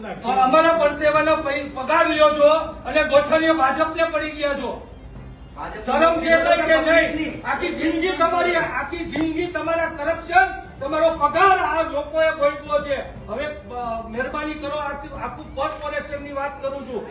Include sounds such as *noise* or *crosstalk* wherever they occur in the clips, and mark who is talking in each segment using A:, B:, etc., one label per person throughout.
A: અમારા પરસેવાનો પગાર લ્યો છો અને ગોઠવીઓ ભાજપને પડી ગયા છો. શરમ છે કે નહીં? આખી જિંદગી તમારી આખી જિંદગી તમારા કરપ્શન તમારો પગાર આ લોકોએ ભોગવ્યો છે. હવે મહેરબાની કરો આખું આખું કોર્પોરેશનની વાત કરું છું.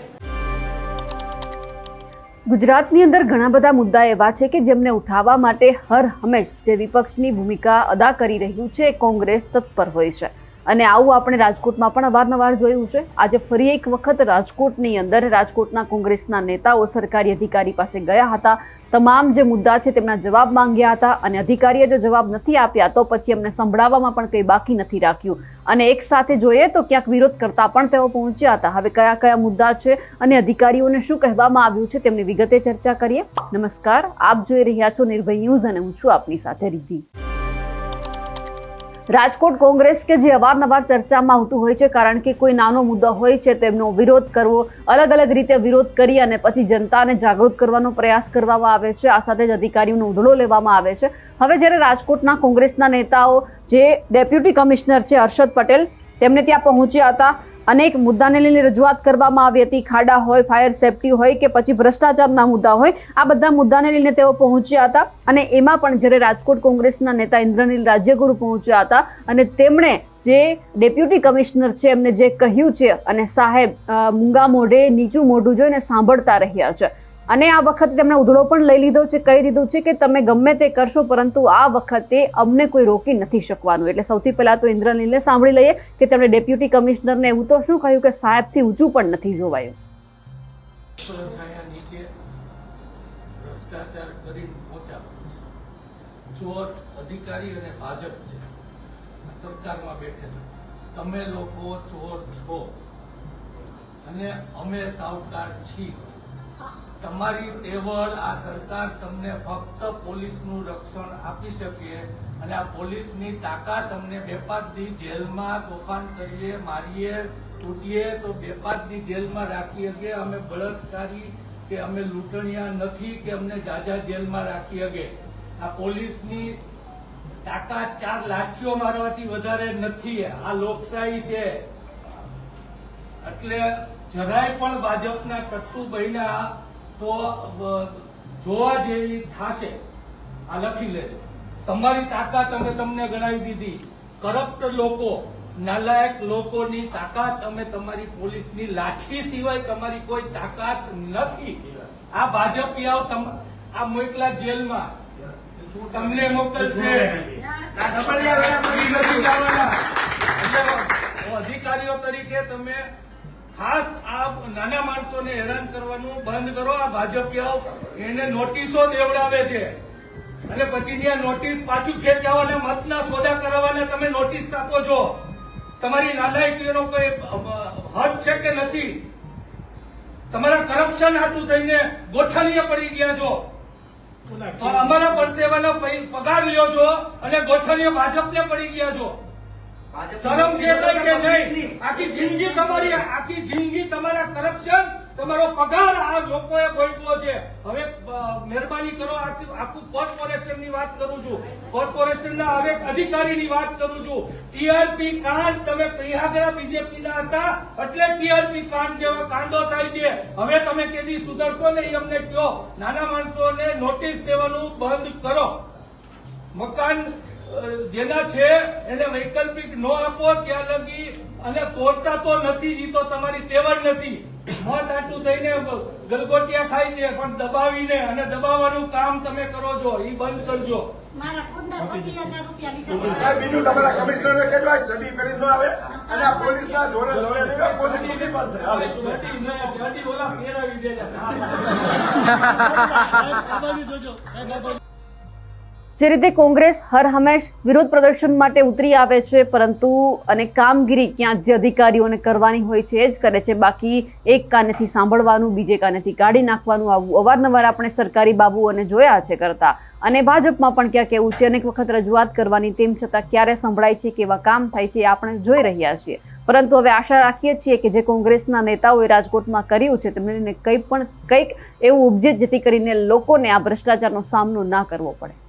B: ગુજરાતની અંદર ઘણા બધા મુદ્દા એવા છે કે જેમને ઉઠાવવા માટે હર હંમેશ જે વિપક્ષની ભૂમિકા અદા કરી રહ્યું છે કોંગ્રેસ તત્પર હોય છે. અને આવું આપણે રાજકોટમાં પણ અવારનવાર જોયું છે. આજે ફરી એક વખત રાજકોટની અંદર રાજકોટના કોંગ્રેસના નેતાઓ સરકારી અધિકારી પાસે ગયા હતા. તમામ જે મુદ્દા છે તેમના જવાબ માંગ્યા હતા અને અધિકારીએ જો જવાબ નથી આપ્યા તો પછી એમને સંભળાવવામાં પણ કંઈ બાકી નથી રાખ્યું. અને એક સાથે જોઈએ તો ક્યાંક વિરોધ કરતા પણ તેઓ પહોંચ્યા હતા. હવે કયા કયા મુદ્દા છે અને અધિકારીઓને શું કહેવામાં આવ્યું છે તેમની વિગતે ચર્ચા કરીએ. નમસ્કાર, આપ જોઈ રહ્યા છો નિર્ભય ન્યૂઝ અને હું છું આપની સાથે રિદ્ધિ. રાજકોટ કોંગ્રેસ કે જે અવારનવાર ચર્ચામાં આવતું હોય છે, કારણ કે કોઈ નાનો મુદ્દો હોય છે, તેમનો વિરોધ કરવો અલગ અલગ રીતે વિરોધ કરી અને પછી જનતાને જાગૃત કરવાનો પ્રયાસ કરવામાં આવે છે. આ સાથે જ અધિકારીઓનો ઉધડો લેવામાં આવે છે. હવે જ્યારે રાજકોટના કોંગ્રેસના નેતાઓ જે ડેપ્યુટી કમિશનર છે હર્ષદ પટેલ, તેમને ત્યાં પહોંચ્યા હતા અનેક મુદ્દાને લઈને રજૂઆત કરવામાં આવી હતી. ખાડા હોય, ફાયર સેફટી હોય કે પછી ભ્રષ્ટાચારના મુદ્દા હોય, આ બધા મુદ્દાને લઈને તેઓ પહોંચ્યા હતા અને એમાં પણ જ્યારે રાજકોટ કોંગ્રેસના નેતા ઇન્દ્રનીલ રાજ્યગુરુ પહોંચ્યા હતા અને તેમણે જે ડેપ્યુટી કમિશનર છે એમને જે કહ્યું છે અને સાહેબ મૂંગા મોઢે, નીચું મોઢું જોઈને સાંભળતા રહ્યા છે. અને આ વખતે તેમણે ઉધડો પણ લઈ લીધો છે, કહી દીધું છે કે તમે ગમે તે કરશો, પરંતુ આ વખતે અમને કોઈ રોકી નથી શકવાનું. એટલે સૌથી પહેલા તો ઇન્દ્રનીલને સાંભળી લઈએ કે તેમણે ડેપ્યુટી કમિશનરને એવું તો શું કહ્યું કે સાહેબથી ઊંચું પણ નથી જોવાયું?
A: અધિકારી અને ભાજપ છે. સરકારમાં બેઠેલા. તમે લોકો ચોર છો. અને અમે સાવકાર છીએ. તમારી તેવડ આ સરકાર તમને ફક્ત પોલીસનું રક્ષણ આપી શકે અને આ પોલીસની તાકાત અમને બેપાતની જેલમાં તોફાન કરીએ, મારીએ, તૂટીએ, તો બેપાતની જેલમાં રાખી શકે અમે બળાત્કારી, કે અમે લૂંટણિયા નથી, કે અમને જાજા જેલમાં રાખી શકે આ પોલીસની તાકાત ચાર લાઠીઓ મારવાથી વધારે નથી. આ લોકશાહી છે. એટલે જરાય પણ ભાજપના કટ્ટુ બન્યા તો જોવા જેવી થાશે આ લખી લેજો તમારી તાકાત અમે તમને ગણાવી દીધી કરપ્ટ લોકો નાલાયક લોકોની તાકાત અમે તમારી પોલીસની લાઠી સિવાય તમારી કોઈ તાકાત નથી આ ભાજપિયાઓ આ મોકલા જેલમાં તમને મોકલશે અધિકારીઓ તરીકે તમે ખાસ આ નાના માણસોને હેરાન કરવાનું બંધ કરો. આ ભાજપિયાઓ એને નોટિસો દેવડાવે છે. અને પછી ત્યાં નોટિસ પાછું ખેંચાવાના મતના સોદા કરાવવાના તમે નોટિસ આપો છો. તમારી નાલાયકીનો કોઈ હદ છે કે નથી? તમારા કરપ્શન હાથું થઈને ગોઠણીએ પડી ગયા છો. અમારા પરસેવાનો પૈ- પગાર લ્યો છો અને ગોઠણીય ભાજપને પડી ગયા છો. શરમ છે કે નહીં આખી જિંદગી તમારી આખી જિંદગી તમારા કરપ્શન તમારો પગાર આ લોકોએ ભોગવ્યો છે. હવે મહેરબાની કરો આખું કોર્પોરેશનની વાત કરું છું. કોર્પોરેશનના હરેક અધિકારીની વાત કરું છું. ટીઆરપી કાંડ તમે કયા બીજેપીના હતા એટલે ટીઆરપી કાંડ જેવા કાંડો થાય છે. હવે તમે કેદી સુધરશો ને અમને કહો નાના માણસોને નોટિસ દેવાનું બંધ કરો. મકાન જેના છે એને વૈકલ્પિક નો આપો ત્યાં લગી અને તોડતા તો નથી જીતો તમારી તેવડ નથી. મત આટલું થઈને ગલગોટિયા ખાઈ છે પણ દબાવીને અને દબાવવાનું કામ તમે કરો છો એ બંધ કરજો.
C: મારા ખુદના પચીસ હજાર રૂપિયા લીધા
D: સાહેબ બીજું તમારા કમિશનરે કેટલા ચડી કરી ન આવે. અને આ પોલીસના જોડે જોડે નહીં, પોલીસ તૂટી પડશે.
A: ને જડી ઓલા પહેરાવી દેજે. *laughs*
B: જે રીતે કોંગ્રેસ હર હંમેશ વિરોધ પ્રદર્શન માટે ઉતરી આવે છે, પરંતુ અને કામગીરી ક્યાંક જે અધિકારીઓને કરવાની હોય છે, એ જ કરે છે. બાકી એક કાનેથી સાંભળવાનું, બીજે કાનેથી કાઢી નાખવાનું, આવું અવારનવાર આપણે સરકારી બાબુઓને જોયા છે કરતા. અને ભાજપમાં પણ ક્યાંક એવું છે, અનેક વખત રજૂઆત કરવાની, તેમ છતાં ક્યારે સંભળાય છે, કેવા કામ થાય છે, એ આપણે જોઈ રહ્યા છીએ. પરંતુ હવે આશા રાખીએ છીએ કે જે કોંગ્રેસના નેતાઓએ રાજકોટમાં કર્યું છે, તેમને કંઈ પણ કંઈક એવું ઉપજે, જેથી કરીને લોકોને આ ભ્રષ્ટાચારનો સામનો ના કરવો પડે.